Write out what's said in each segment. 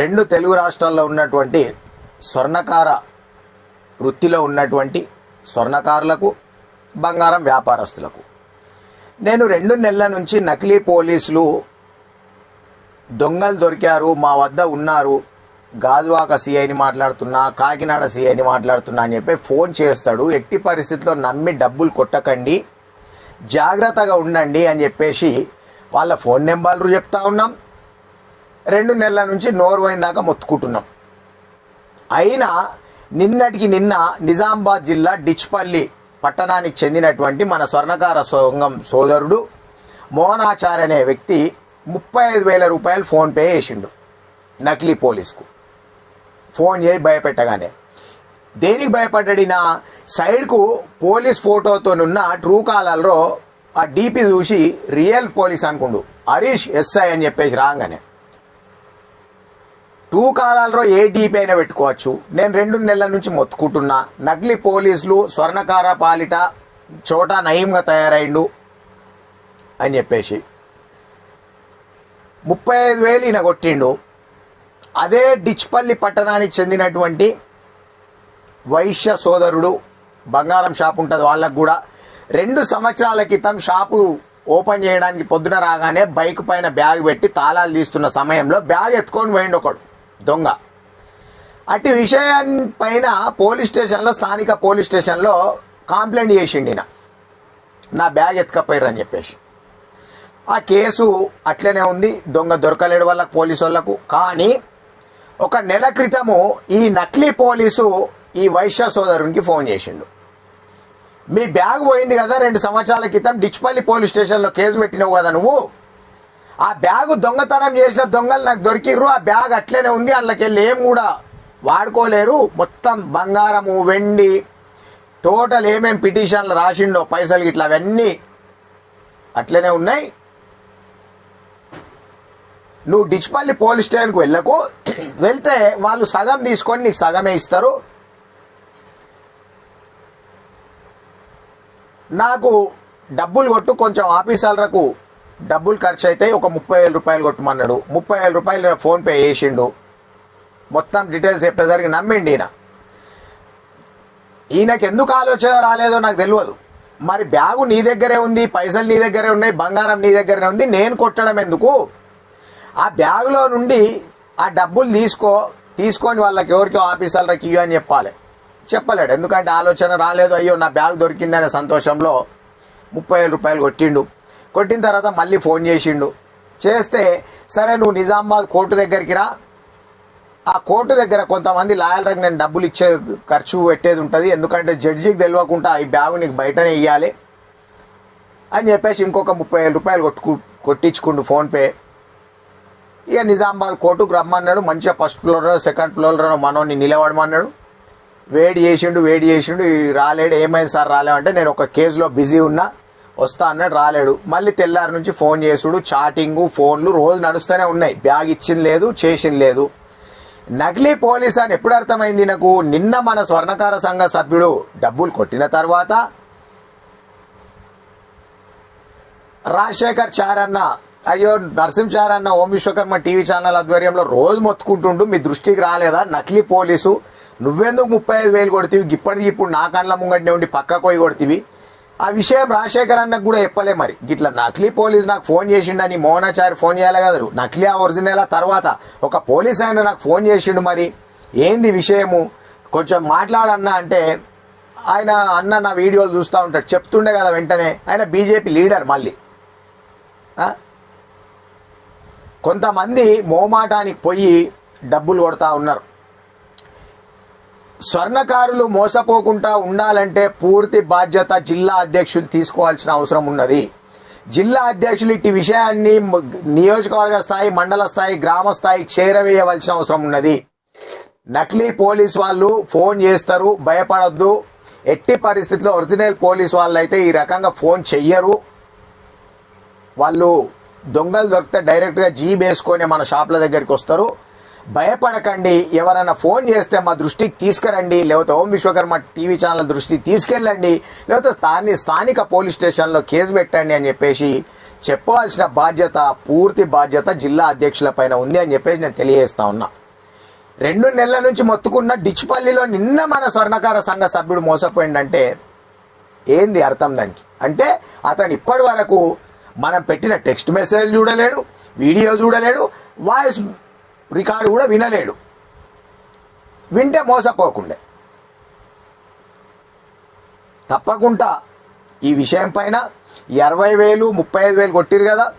రెండు తెలుగు రాష్ట్రాల్లో ఉన్నటువంటి స్వర్ణకార వృత్తిలో ఉన్నటువంటి స్వర్ణకారులకు బంగారం వ్యాపారస్తులకు. నేను రెండు నెలల నుంచి నకిలీ పోలీసులు దొంగలు దొరికారు మా వద్ద ఉన్నారు గాజువాక సీఐని మాట్లాడుతున్నా కాకినాడ సీఐని మాట్లాడుతున్నా అని చెప్పి ఫోన్ చేస్తాడు. ఎట్టి పరిస్థితుల్లో నమ్మి డబ్బులు కొట్టకండి జాగ్రత్తగా ఉండండి అని చెప్పేసి వాళ్ళ ఫోన్ నెంబర్లు చెప్తా ఉన్నాం. రెండు నెలల నుంచి నోరు దాకా మొత్తుకుంటున్నాం. అయినా నిన్నటికి నిన్న నిజామాబాద్ జిల్లా డిచ్పల్లి పట్టణానికి చెందినటువంటి మన స్వర్ణకార సంఘం సోదరుడు మోహనాచార్య అనే వ్యక్తి ముప్పై ఐదు వేల రూపాయలు ఫోన్పే చేసిండు నకిలీ పోలీస్కు. ఫోన్ చేసి భయపెట్టగానే. దేనికి భయపడ్డాడినా సైడ్కు పోలీస్ ఫోటోతోనున్న ట్రూ కాలర్లో ఆ డీపీ చూసి రియల్ పోలీస్ అనుకుండు హరీష్ ఎస్ఐ అని చెప్పేసి రాగానే. టూ కాలాల్లో ఏ డీపీ అయినా పెట్టుకోవచ్చు. నేను రెండు నెలల నుంచి మొత్తుకుంటున్నా. నకిలీ పోలీసులు స్వర్ణకార పాలిట చోట నయంగా తయారైండు అని చెప్పేసి. ముప్పై ఐదు వేలు ఈయన కొట్టిండు. అదే డిచ్పల్లి పట్టణానికి చెందినటువంటి వైశ్య సోదరుడు బంగారం షాప్ ఉంటుంది వాళ్ళకు కూడా. రెండు సంవత్సరాల క్రితం షాపు ఓపెన్ చేయడానికి పొద్దున రాగానే బైక్ పైన బ్యాగ్ పెట్టి తాళాలు తీస్తున్న సమయంలో బ్యాగ్ ఎత్తుకొని పోయిండు ఒకడు. దొంగ. అట్టి విషయం పైన పోలీస్ స్టేషన్లో స్థానిక పోలీస్ స్టేషన్లో కంప్లైంట్ చేసిండు నా బ్యాగ్ ఎత్తుకపోయారు అని చెప్పేసి. ఆ కేసు అట్లనే ఉంది. దొంగ దొరకలేడు వాళ్ళకు పోలీసు వాళ్ళకు. కానీ ఒక నెల క్రితము ఈ నకిలీ పోలీసు ఈ వైశ్య సోదరునికి ఫోన్ చేసిండు. మీ బ్యాగ్ పోయింది కదా రెండు సంవత్సరాల క్రితం డిచ్పల్లి పోలీస్ స్టేషన్లో కేసు పెట్టినావు కదా నువ్వు? ఆ బ్యాగ్ దొంగతనం చేసిన దొంగలు నాకు దొరికిర్రు ఆ బ్యాగ్ అట్లనే ఉంది అందులోకెళ్ళి ఏం కూడా వాడుకోలేరు. మొత్తం బంగారము వెండి టోటల్ ఏమేం పిటిషన్లు రాసిండో పైసలు ఇట్లా అవన్నీ అట్లనే ఉన్నాయి. నువ్వు డిచ్పల్లి పోలీస్ స్టేషన్కి వెళ్ళకు. వెళ్తే వాళ్ళు సగం తీసుకొని నీకు సగమే ఇస్తారు. నాకు డబ్బులు కొట్టు కొంచెం ఆఫీసర్లకు డబ్బులు ఖర్చు అయితే ఒక ముప్పై వేల రూపాయలు కొట్టమన్నాడు. ముప్పై వేల రూపాయలు ఫోన్పే చేసిండు. మొత్తం డీటెయిల్స్ చెప్పేసరికి నమ్మిండి ఈయన. ఈయనకి ఎందుకు ఆలోచన రాలేదో నాకు తెలియదు. మరి బ్యాగు నీ దగ్గరే ఉంది పైసలు నీ దగ్గరే ఉన్నాయి బంగారం నీ దగ్గరే ఉంది నేను కొట్టడం ఎందుకు? ఆ బ్యాగులో నుండి ఆ డబ్బులు తీసుకో తీసుకొని వాళ్ళకి ఎవరికి ఆఫీసర్లకి ఇవ్వు అని చెప్పాలి. చెప్పలేడు. ఎందుకంటే ఆలోచన రాలేదు అయ్యో నా బ్యాగ్ దొరికిందనే సంతోషంలో ముప్పై వేల రూపాయలు కొట్టిండు. కొట్టిన తర్వాత మళ్ళీ ఫోన్ చేసిండు. చేస్తే సరే నువ్వు నిజామాబాద్ కోర్టు దగ్గరికి రా. ఆ కోర్టు దగ్గర కొంతమంది లాయర్లకు నేను డబ్బులు ఇచ్చే ఖర్చు పెట్టేది ఉంటుంది. ఎందుకంటే జడ్జికి తెలియకుండా ఈ బ్యాగు నీకు బయటనే ఇవ్వాలి అని చెప్పేసి ఇంకొక ముప్పై వేల రూపాయలు కొట్టుకు కొట్టించుకుండు ఫోన్పే ఇక నిజామాబాద్ కోర్టుకు రమ్మన్నాడు. మంచిగా ఫస్ట్ ఫ్లోర్లో సెకండ్ ఫ్లోర్ మనోని నిలబడమన్నాడు. వేడి చేసిండు వేడి చేసిండు. రాలేడు ఏమైంది సార్ రాలేమంటే నేను ఒక కేసులో బిజీ ఉన్నా. వస్తా అన్నాడు రాలేడు. మళ్ళీ తెల్లారి నుంచి ఫోన్ చేసుడు చాటింగ్ ఫోన్లు రోజు నడుస్తూనే ఉన్నాయి. బ్యాగ్ ఇచ్చింది లేదు చేసింది లేదు. నకిలీ పోలీస్ అని ఎప్పుడు అర్థమైంది నాకు? నిన్న మన స్వర్ణకార సంఘ సభ్యుడు డబ్బులు కొట్టిన తర్వాత రాజశేఖర్ చారన్న అయ్యో నరసింహ చారన్న ఓం విశ్వకర్మ టీవీ ఛానల్ ఆధ్వర్యంలో రోజు మొత్తుకుంటుండు. మీ దృష్టికి రాలేదా? నకిలీ పోలీసు. నువ్వెందుకు ముప్పై ఐదు వేలు కొడుతీవి? ఇప్పటికి ఇప్పుడు నా కండ్ల ముంగడినే ఉండి పక్కకు పోయి కొడుతీవి. ఆ విషయం రాజశేఖర్ అన్నకు కూడా చెప్పలే మరి. ఇట్లా నకిలీ పోలీస్ నాకు ఫోన్ చేసిండని మోహనాచారి ఫోన్ చేయాలి కదా నకిలీ ఆ ఒరిజినల్ తర్వాత ఒక పోలీస్ ఆయన నాకు ఫోన్ చేసిండు మరి. ఏంది విషయము? కొంచెం మాట్లాడన్నా అంటే ఆయన అన్న నా వీడియోలు చూస్తూ ఉంటాడు. చెప్తుండే కదా వెంటనే. ఆయన బీజేపీ లీడర్ మళ్ళీ. కొంతమంది మోమాటానికి పోయి డబ్బులు కొడతా ఉన్నారు. స్వర్ణకారులు మోసపోకుండా ఉండాలంటే పూర్తి బాధ్యత జిల్లా అధ్యక్షులు తీసుకోవాల్సిన అవసరం ఉన్నది. జిల్లా అధ్యక్షులు ఇట్టి విషయాన్ని నియోజకవర్గ స్థాయి మండల స్థాయి గ్రామ స్థాయికి చేరవేయవలసిన అవసరం ఉన్నది. నకిలీ పోలీస్ వాళ్ళు ఫోన్ చేస్తారు భయపడొద్దు. ఎట్టి పరిస్థితుల్లో ఒరిజినల్ పోలీస్ వాళ్ళు అయితే ఈ రకంగా ఫోన్ చెయ్యరు. వాళ్ళు దొంగలు దొరికితే డైరెక్ట్గా జీబ్ వేసుకొని మన షాప్ల దగ్గరికి వస్తారు. భయపడకండి. ఎవరైనా ఫోన్ చేస్తే మా దృష్టికి తీసుకురండి. లేకపోతే ఓం విశ్వకర్మ టీవీ ఛానల్ దృష్టికి తీసుకెళ్ళండి. లేకపోతే స్థాని స్థానిక పోలీస్ స్టేషన్లో కేసు పెట్టండి అని చెప్పేసి చెప్పవలసిన బాధ్యత పూర్తి బాధ్యత జిల్లా అధ్యక్షుల పైన ఉంది అని చెప్పేసి నేను తెలియజేస్తా ఉన్నా. రెండు నెలల నుంచి మొత్తుకున్న డిచ్పల్లిలో నిన్న మన స్వర్ణకార సంఘ సభ్యుడు మోసపోయిందంటే ఏంది అర్థం దానికి? అంటే అతను ఇప్పటి వరకు మనం పెట్టిన టెక్స్ట్ మెసేజ్ చూడలేడు వీడియో చూడలేడు వాయిస్ రికార్డు కూడా వినలేడు. వింటే మోసపోకుండే. తప్పకుండా ఈ విషయం పైన ఇరవై వేలు ముప్పై ఐదు వేలు కొట్టిరు కదా.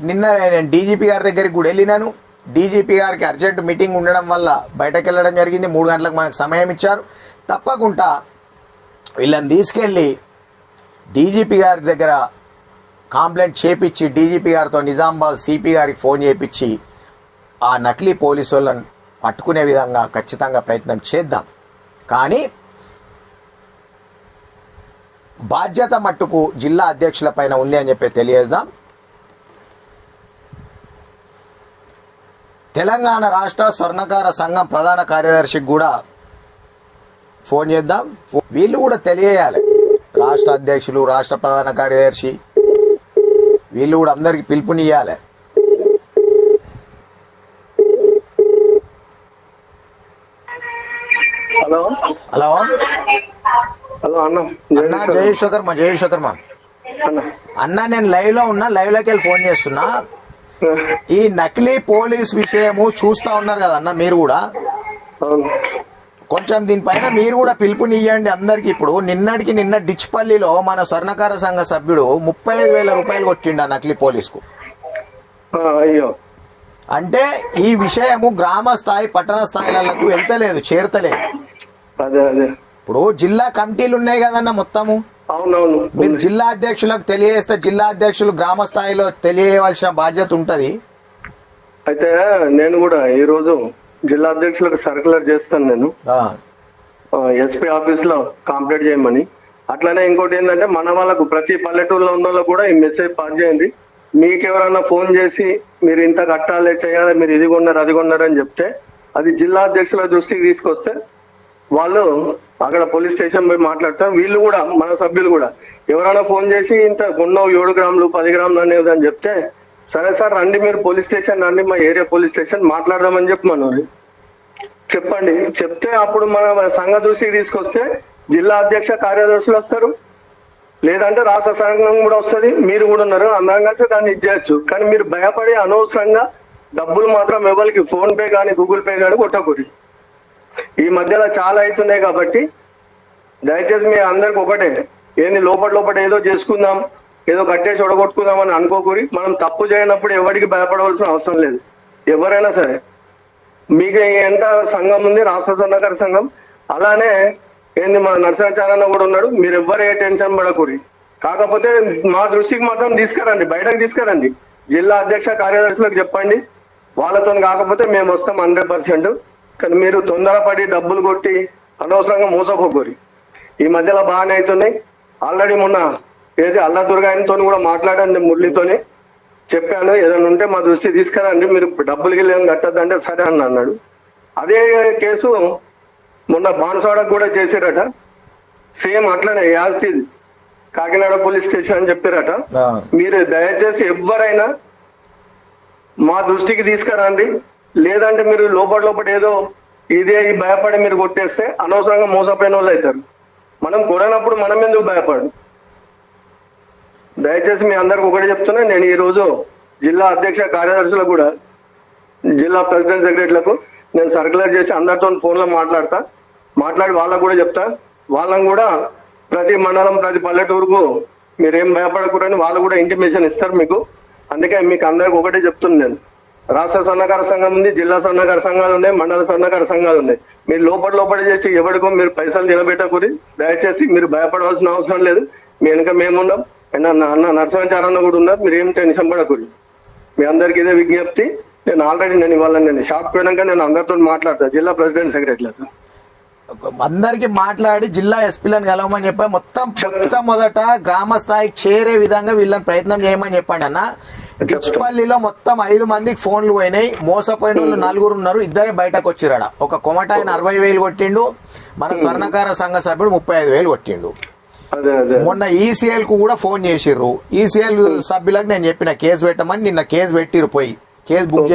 నిన్న నేను డీజీపీ గారి దగ్గరికి కూడా వెళ్ళినాను. డీజీపీ గారికి అర్జెంట్ మీటింగ్ ఉండడం వల్ల బయటకు వెళ్ళడం జరిగింది. మూడు గంటలకు మనకు సమయం ఇచ్చారు. తప్పకుండా వీళ్ళని తీసుకెళ్ళి డీజీపీ గారి దగ్గర కంప్లైంట్ చేపించి డీజీపీ గారితో నిజామాబాద్ సిపి గారికి ఫోన్ చేపించి ఆ నకిలీ పోలీసు వాళ్ళని పట్టుకునే విధంగా ఖచ్చితంగా ప్రయత్నం చేద్దాం. కానీ బాధ్యత మట్టుకు జిల్లా అధ్యక్షుల పైన ఉంది అని చెప్పి తెలియజేద్దాం. తెలంగాణ రాష్ట్ర స్వర్ణకార సంఘం ప్రధాన కార్యదర్శికి కూడా ఫోన్ చేద్దాం. వీళ్ళు కూడా తెలియజేయాలి. రాష్ట్ర అధ్యక్షులు రాష్ట్ర ప్రధాన కార్యదర్శి వీళ్ళు కూడా అందరికి పిలుపునియ్యాలి. హలో? హలో? హలో అన్న. అన్నా జయేశ్వకర్ మా జయేశ్వకర్ మా. అన్న. నేను లైవ్లో ఉన్నా లైవ్లోకి వెళ్ళి ఫోన్ చేస్తున్నా. ఈ నకిలీ పోలీస్ విషయము చూస్తా ఉన్నారు కదా అన్న మీరు కూడా? కొంచెం దీనిపైన మీరు కూడా పిలుపునియ్యండి అందరికి ఇప్పుడు. నిన్నటికి నిన్న డిచ్పల్లిలో మన స్వర్ణకార సంఘ సభ్యుడు ముప్పై ఐదు వేల రూపాయలు కొట్టిండు ఆ నకిలీ పోలీసుకు. అయ్యో. అంటే ఈ విషయము గ్రామ స్థాయి పట్టణ స్థాయిలకు వెళ్తలేదు చేరతలేదు. అదే అదే. ఇప్పుడు జిల్లా కమిటీలు ఉన్నాయి కదన్న మొత్తము? అవునవును. మీరు జిల్లా అధ్యక్షులకు తెలియజేస్తే జిల్లా అధ్యక్షులు గ్రామ స్థాయిలో తెలియవలసిన బాధ్యత ఉంటది. అయితే నేను కూడా ఈ రోజు జిల్లా అధ్యక్షులకు సర్కులర్ చేస్తాను నేను. ఎస్పీ ఆఫీస్లో కంప్లీట్ చేయమని. అట్లానే ఇంకోటి ఏంటంటే మన వాళ్ళకు ప్రతి పల్లెటూరులో ఉన్న వాళ్ళకు కూడా ఈ మెసేజ్ పాస్ చేయండి. మీకు ఎవరైనా ఫోన్ చేసి మీరు ఇంత కట్టాలి చేయాలి మీరు ఇది కొన్నారు అది కొన్నారు అని చెప్తే అది జిల్లా అధ్యక్షుల దృష్టికి తీసుకొస్తే వాళ్ళు అక్కడ పోలీస్ స్టేషన్ పోయి మాట్లాడతారు. వీళ్ళు కూడా మన సభ్యులు కూడా. ఎవరైనా ఫోన్ చేసి ఇంత కొన్నావు ఏడు గ్రాములు పది గ్రాములు అనేది అని చెప్తే సరే సార్ రండి మీరు పోలీస్ స్టేషన్ రండి మా ఏరియా పోలీస్ స్టేషన్ మాట్లాడదామని చెప్పి మనోరి చెప్పండి. చెప్తే అప్పుడు మన సంఘ దృష్టికి తీసుకొస్తే జిల్లా అధ్యక్ష కార్యదర్శులు వస్తారు. లేదంటే రాష్ట్ర సంఘం కూడా వస్తుంది మీరు కూడా ఉన్నారు. అందరం కలిసి దాన్ని ఇచ్చేయచ్చు కానీ మీరు భయపడి అనవసరంగా డబ్బులు మాత్రం ఎవరికి ఫోన్ పే కానీ గూగుల్ పే కానీ కొట్టకూడదు. ఈ మధ్యలో చాలా అవుతున్నాయి కాబట్టి దయచేసి మీ అందరికి ఒకటే ఏంది లోపల లోపల ఏదో చేసుకుందాం ఏదో కట్టేసి ఒడగొట్టుకుందాం అని అనుకోకూరి. మనం తప్పు చేయనప్పుడు ఎవరికి భయపడవలసిన అవసరం లేదు. ఎవరైనా సరే. మీకు ఎంత సంఘం ఉంది రాష్ట్ర సన్నకార సంఘం. అలానే ఏంది మా నరసింహాచార్య కూడా ఉన్నాడు? మీరు ఎవ్వరు ఏ టెన్షన్ పడకూరి. కాకపోతే మా దృష్టికి మాత్రం తీసుకురండి బయటకు తీసుకురండి. జిల్లా అధ్యక్ష కార్యదర్శులకు చెప్పండి. వాళ్ళతో కాకపోతే మేము వస్తాం హండ్రెడ్ పర్సెంట్. కానీ మీరు తొందరపడి డబ్బులు కొట్టి అనవసరంగా మోసపోకూరి. ఈ మధ్యలో బాగానే అవుతున్నాయి. ఆల్రెడీ మొన్న ఏది అల్లదుర్గాయనతో కూడా మాట్లాడండి మురళితోనే. చెప్పాను ఏదైనా ఉంటే మా దృష్టి తీసుకురండి. మీరు డబ్బులు గిల్లు కట్టద్దంటే సరే అని అన్నాడు. అదే కేసు మొన్న బాన్స్వాడకు కూడా చేశారట. సేమ్ అట్లనే యాజ్ కాకినాడ పోలీస్ స్టేషన్ అని చెప్పారట. మీరు దయచేసి ఎవరైనా మా దృష్టికి తీసుకురండి. లేదంటే మీరు లోపల లోపల ఏదో ఇదే ఈ భయపడి మీరు కొట్టేస్తే అనవసరంగా మోసపోయిన వాళ్ళు అవుతారు. మనం కొననప్పుడు మనం ఎందుకు భయపడు దయచేసి మీ అందరికి ఒకటి చెప్తున్నా నేను ఈ రోజు జిల్లా అధ్యక్ష కార్యదర్శులకు కూడా జిల్లా ప్రెసిడెంట్ సెక్రటరీలకు నేను సర్కులర్ చేసి అందరితో ఫోన్లో మాట్లాడతా. మాట్లాడి వాళ్ళకు కూడా చెప్తా. వాళ్ళని కూడా ప్రతి మండలం ప్రతి పల్లెటూరుకు మీరేం భయపడకూడని వాళ్ళు కూడా ఇంటిమేషన్ ఇస్తారు మీకు. అందుకే మీకు అందరికి ఒకటే చెప్తున్నాను నేను. రాష్ట్ర సన్నకార సంఘం ఉంది జిల్లా సన్నకార సంఘాలు ఉన్నాయి మండల సన్నకార సంఘాలు ఉన్నాయి. మీరు లోపల లోపల చేసి ఎవరికో మీరు పైసలు నిలబెట్టకూరి దయచేసి మీరు భయపడవలసిన అవసరం లేదు. మీ వెనుక మేమున్నాం. అన్న అన్న నరసింహాచారన్న కూడా ఉన్నారు. మీరు ఏం టెన్షన్ పడకూరి మీ అందరికి ఇదే విజ్ఞప్తి. నేను ఆల్రెడీ నేను ఇవాళ నేను షాప్ పోయినాక నేను అందరితో మాట్లాడతా. జిల్లా ప్రెసిడెంట్ సెక్రటరీలతో అందరికి మాట్లాడి జిల్లా ఎస్పీలను కలవమని చెప్పి మొత్తం మొత్తం మొదట గ్రామ స్థాయికి చేరే విధంగా వీళ్ళని ప్రయత్నం చేయమని చెప్పండి అన్న. డిచ్పల్లిలో మొత్తం ఐదు మందికి ఫోన్లు పోయినాయి. మోసపోయిన వాళ్ళు నలుగురు ఉన్నారు. ఇద్దరే బయటకు వచ్చిరాడ ఒక కొమటాయన అరవై వేలు కొట్టిండు. మన స్వర్ణకార సంఘ సభ్యుడు ముప్పై ఐదు వేలు కొట్టిండు. మొన్న ఈసీఎల్కు కూడా ఫోన్ చేసిర్రు. ఈసీఎల్ సభ్యులకు నేను చెప్పిన కేసు పెట్టమని నిన్న కేసు పెట్టిరు పోయి. కేసు బుక్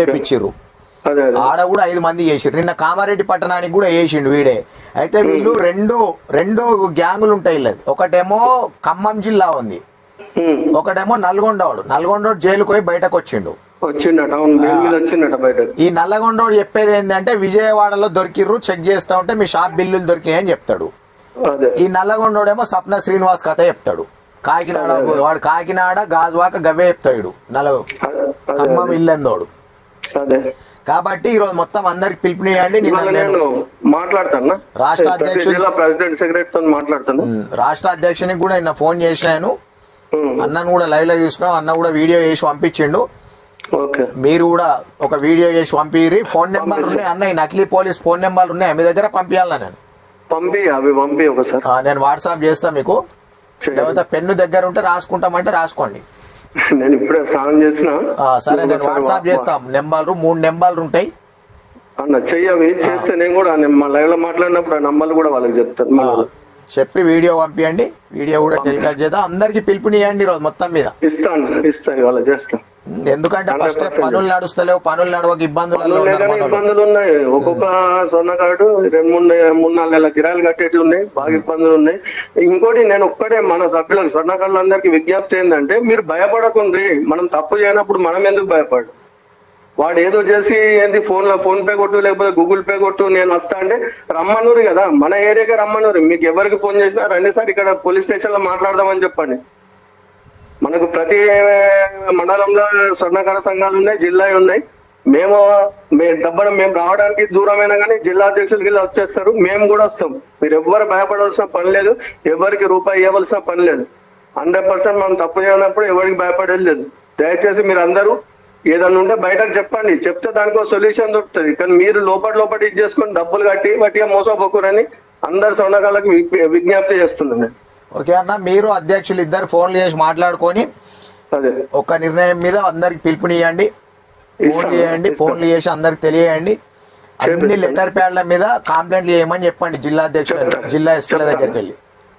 అదే ఆడ కూడా ఐదు మంది చేసిండు నిన్న కామారెడ్డి పట్టణానికి కూడా వేసిండు వీడే. అయితే వీళ్ళు రెండు రెండు గ్యాంగులు ఉంటాయి వీళ్ళది. ఒకటేమో ఖమ్మం జిల్లా ఉంది. ఒకటేమో నల్గొండవాడు. నల్గొండోడు జైలుకు పోయి బయటకు వచ్చిండు. ఈ నల్లగొండోడు చెప్పేది ఏంటంటే విజయవాడలో దొరికిర్రు చెక్ చేస్తా ఉంటే మీ షాప్ బిల్లులు దొరికినాయి అని చెప్తాడు ఈ నల్లగొండోడేమో సప్న శ్రీనివాస్ కథ చెప్తాడు. కాకినాడ వాడు కాకినాడ గాజువాక గవ్వే చెప్తాడు. అదే ఖమ్మం ఇల్లెందోడు. కాబట్టి ఈ రోజు మొత్తం అందరికి పిలుపునియండి నేను మాట్లాడతాను? రాష్ట్ర అధ్యక్షుడు- జిల్లా ప్రెసిడెంట్ సెక్రటరీ మాట్లాడతాను? రాష్ట్ర అధ్యక్షునికి కూడా నిన్న ఫోన్ చేశాను. అన్నను కూడా లైవ్లో తీసుకున్నాం. అన్న కూడా వీడియో చేసి పంపించిండు. మీరు కూడా ఒక వీడియో చేసి పంపిరి ఫోన్ నెంబర్ ఉన్నాయి అన్న ఈ నకిలీ పోలీస్ ఫోన్ నెంబర్లు ఉన్నాయి. మీ దగ్గర పంపించాలా నేను? పంపి అవి పంపి ఒకసారి. నేను వాట్సాప్ చేస్తా మీకు. లేకపోతే పెన్ను దగ్గర ఉంటే రాసుకుంటామంటే రాసుకోండి. నేను ఇప్పుడే స్నానం చేసిన. సరే నేను వాట్సాప్ చేస్తాం. నెంబర్లు మూడు నెంబర్లు ఉంటాయి. అన్న చెయ్యవి చేస్తే నేను కూడా మా లైవ్లో మాట్లాడినప్పుడు ఆ నంబర్లు కూడా వాళ్ళకి చెప్తాను. చెప్పి వీడియో పంపించండి వీడియో కూడా టెలికాస్ట్ చేద్దాం. అందరికి పిలుపునియండి ఈరోజు మొత్తం మీద. ఇస్తాను ఇస్తాను ఇవాళ చేస్తా. ఎందుకంటే ఫస్ట్ 100% పనులు నడుస్తలేవు పనులు నడవక మనోళ్ళు. ఇబ్బందులు ఉన్నాయి. ఒక్కొక్క సొన్న కార్డు రెండు మూడు మూడు నాలుగు నెలల కిరాయిలు కట్టేటివి ఉన్నాయి బాగా ఇబ్బందులు ఉన్నాయి. ఇంకోటి నేను ఒక్కటే మన సభ్యులకు స్వర్ణకారులందరికీ విజ్ఞప్తి ఏంటంటే మీరు భయపడకుండ్రి మనం తప్పు చేయనప్పుడు మనం ఎందుకు భయపడు వాడు ఏదో చేసి ఏంది ఫోన్లో ఫోన్ పే కొట్టు లేకపోతే గూగుల్ పే కొట్టు నేను వస్తా అంటే రమ్మనూరు కదా. మన ఏరియాకి రమ్మనూరు. మీకు ఎవరికి ఫోన్ చేసినా రండి సార్ ఇక్కడ పోలీస్ స్టేషన్లో మాట్లాడదామని చెప్పండి. మనకు ప్రతి మండలంలో స్వర్ణకార సంఘాలు ఉన్నాయి జిల్లా ఉన్నాయి. మేము మేము దబ్బడం మేము రావడానికి దూరమైనా కానీ జిల్లా అధ్యక్షులు వెళ్ళి వచ్చేస్తారు. మేము కూడా వస్తాం. మీరు ఎవ్వరు భయపడాల్సిన పని లేదు. ఎవరికి రూపాయి ఇవ్వాల్సిన పని లేదు. హండ్రెడ్ పర్సెంట్ మనం తప్పు చేయనప్పుడు ఎవరికి భయపడేది లేదు. దయచేసి మీరు అందరూ ఏదన్నా ఉంటే బయటకు చెప్పండి. చెప్తే దానికి సొల్యూషన్ దొరుకుతుంది. కానీ మీరు లోపల లోపల ఇది చేసుకొని డబ్బులు కట్టి వట్టిగా మోసపోకూరని అందరు స్వర్ణకాలకు విజ్ఞ- విజ్ఞప్తి చేస్తున్నాను. నేను. ఓకే అన్న మీరు అధ్యక్షులు ఇద్దరు ఫోన్లు చేసి మాట్లాడుకొని ఒక నిర్ణయం మీద అందరికి పిలుపునియండి ఫోన్లు చేయండి. ఫోన్లు చేసి అందరికి తెలియజేయండి. అన్ని. లెటర్ ప్యాడ్ల మీద కంప్లైంట్లు చేయమని చెప్పండి జిల్లా అధ్యక్షుల. జిల్లా ఎస్పీల. దగ్గరికి వెళ్ళి.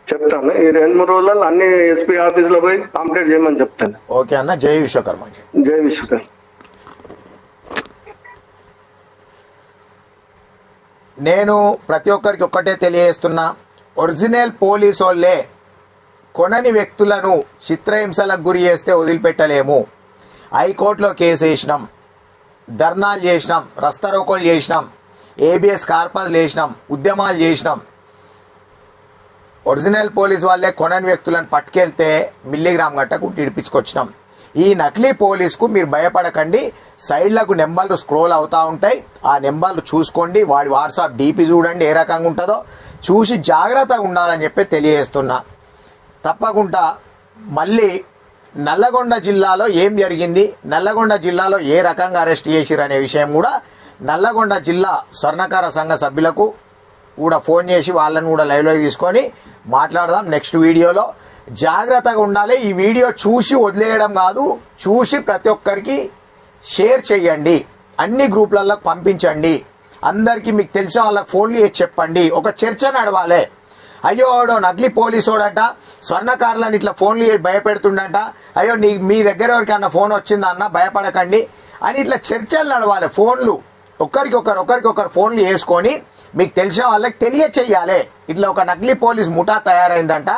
చెప్తాను. ఈ రెండు మూడు రోజుల్లో అన్ని ఎస్పీ ఆఫీస్లో పోయి కంప్లీట్ చేయమని చెప్తాను. ఓకే అన్న జై విశ్వకర్మ జై. విశ్వకర్ నేను ప్రతి ఒక్కరికి ఒక్కటే తెలియజేస్తున్నా ఒరిజినల్ పోలీసు వాళ్ళే కొనని వ్యక్తులను చిత్రహింసలకు గురి చేస్తే వదిలిపెట్టలేము. హైకోర్టులో కేసు వేసినాం. ధర్నాలు చేసినాం. రస్తారోకోలు చేసినాం. ఏబిఎస్ కార్పస్ వేసినాం ఉద్యమాలు చేసినాం. ఒరిజినల్ పోలీస్ వాళ్ళే కొనని వ్యక్తులను పట్టుకెళ్తే మిల్లీగ్రామ్ గట్టకు ఇడిపించుకొచ్చినాం. ఈ నకిలీ పోలీస్కు మీరు భయపడకండి. సైడ్లకు నెంబర్లు స్క్రోల్ అవుతూ ఉంటాయి. ఆ నెంబర్లు చూసుకోండి. వాడి వాట్సాప్ డీపీ చూడండి ఏ రకంగా ఉంటుందో. చూసి జాగ్రత్తగా ఉండాలని చెప్పి తెలియజేస్తున్నా. తప్పకుండా మళ్ళీ నల్లగొండ జిల్లాలో ఏం జరిగింది? నల్లగొండ జిల్లాలో ఏ రకంగా అరెస్ట్ చేసిరు అనే విషయం కూడా నల్లగొండ జిల్లా స్వర్ణకార సంఘ సభ్యులకు కూడా ఫోన్ చేసి వాళ్ళని కూడా లైవ్లో తీసుకొని మాట్లాడదాం నెక్స్ట్ వీడియోలో. జాగ్రత్తగా ఉండాలి. ఈ వీడియో చూసి వదిలేయడం కాదు చూసి ప్రతి ఒక్కరికి షేర్ చేయండి. అన్ని గ్రూపులలో పంపించండి. అందరికీ మీకు తెలిసిన వాళ్ళకి ఫోన్లు చేసి చెప్పండి. ఒక చర్చ నడవాలి. అయ్యో వాడు నకిలీ పోలీసోడట స్వర్ణకారులను ఇట్లా ఫోన్లు భయపెడుతుండట అయ్యో నీ మీ దగ్గర ఎవరికన్నా ఫోన్ వచ్చిందన్న భయపడకండి అని ఇట్లా చర్చలు నడవాలి ఫోన్లు. ఒకరికొకరు ఒకరికొకరు ఫోన్లు వేసుకొని మీకు తెలిసిన వాళ్ళకి తెలియచేయాలి. ఇట్లా ఒక నకిలీ పోలీస్ ముఠా తయారైందంట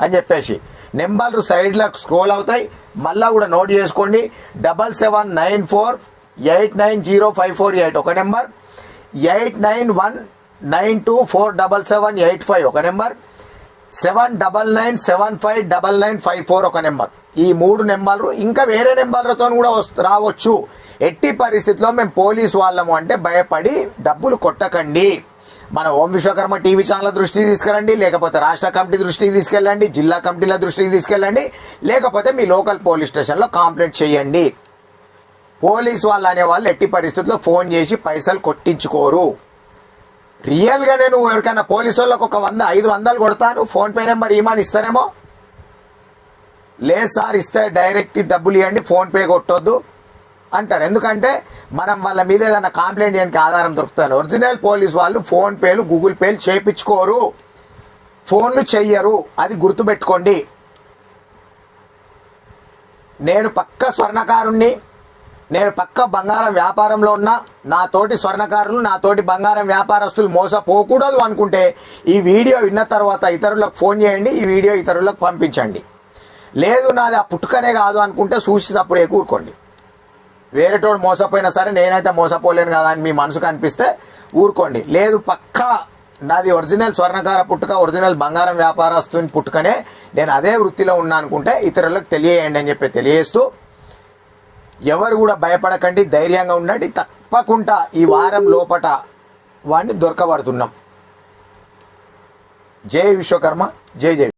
అని చెప్పేసి. నెంబర్లు సైడ్లకు స్క్రోల్ అవుతాయి. మళ్ళా కూడా నోట్ చేసుకోండి. Double seven nine four eight nine zero five four eight ఒక number. Eight nine one nine two four double seven eight five ఒక number. Seven double nine seven five double nine five four ఒక number. ఈ మూడు నెంబర్లు ఇంకా వేరే నెంబర్లతో కూడా రావచ్చు. ఎట్టి పరిస్థితిలో మేము పోలీసు వాళ్ళము అంటే భయపడి డబ్బులు కొట్టకండి. మన ఓం విశ్వకర్మ టీవీ ఛానల్ దృష్టికి తీసుకెళ్ళండి లేకపోతే రాష్ట్ర కమిటీ దృష్టికి తీసుకెళ్ళండి జిల్లా కమిటీల దృష్టికి తీసుకెళ్ళండి లేకపోతే మీ లోకల్ పోలీస్ స్టేషన్లో కంప్లైంట్ చేయండి. పోలీస్ వాళ్ళు అనే వాళ్ళు ఎట్టి పరిస్థితుల్లో ఫోన్ చేసి పైసలు కొట్టించుకోరు. రియల్గా నేను ఎవరికైనా పోలీసు వాళ్ళకు ఒక వంద ఐదు వందలు కొడతాను ఫోన్ పే నెంబర్ ఇమాని ఇస్తారేమో? లేదు సార్ ఇస్తే డైరెక్ట్ డబ్బులు ఇవ్వండి ఫోన్ పే కొట్టొద్దు అంటారు. ఎందుకంటే మనం వాళ్ళ మీద ఏదైనా కంప్లైంట్ చేయడానికి ఆధారం దొరుకుతాను ఒరిజినల్ పోలీస్ వాళ్ళు ఫోన్ పేలు గూగుల్ పేలు చేపించుకోరు ఫోన్లు చెయ్యరు. అది గుర్తుపెట్టుకోండి. నేను పక్క స్వర్ణకారుణ్ణి నేను పక్క బంగారం వ్యాపారంలో ఉన్నా నా తోటి స్వర్ణకారులు నా తోటి బంగారం వ్యాపారస్తులు మోసపోకూడదు అనుకుంటే ఈ వీడియో విన్న తర్వాత ఇతరులకు ఫోన్ చేయండి ఈ వీడియో ఇతరులకు పంపించండి. లేదు నాది ఆ పుట్టుకనే కాదు అనుకుంటే చూసి అప్పుడే కూరుకోండి వేరేటోడు మోసపోయినా సరే నేనైతే మోసపోలేను కదా అని మీ మనసుకు అనిపిస్తే ఊరుకోండి. లేదు పక్కా నాది ఒరిజినల్ స్వర్ణకార పుట్టుక ఒరిజినల్ బంగారం వ్యాపారస్తుని పుట్టుకనే నేను అదే వృత్తిలో ఉన్నా అనుకుంటే ఇతరులకు తెలియజేయండి అని చెప్పి తెలియజేస్తూ ఎవరు కూడా భయపడకండి ధైర్యంగా ఉండండి తప్పకుండా ఈ వారం లోపట వాడిని దొరకబడుతున్నాం. జై విశ్వకర్మ జై జై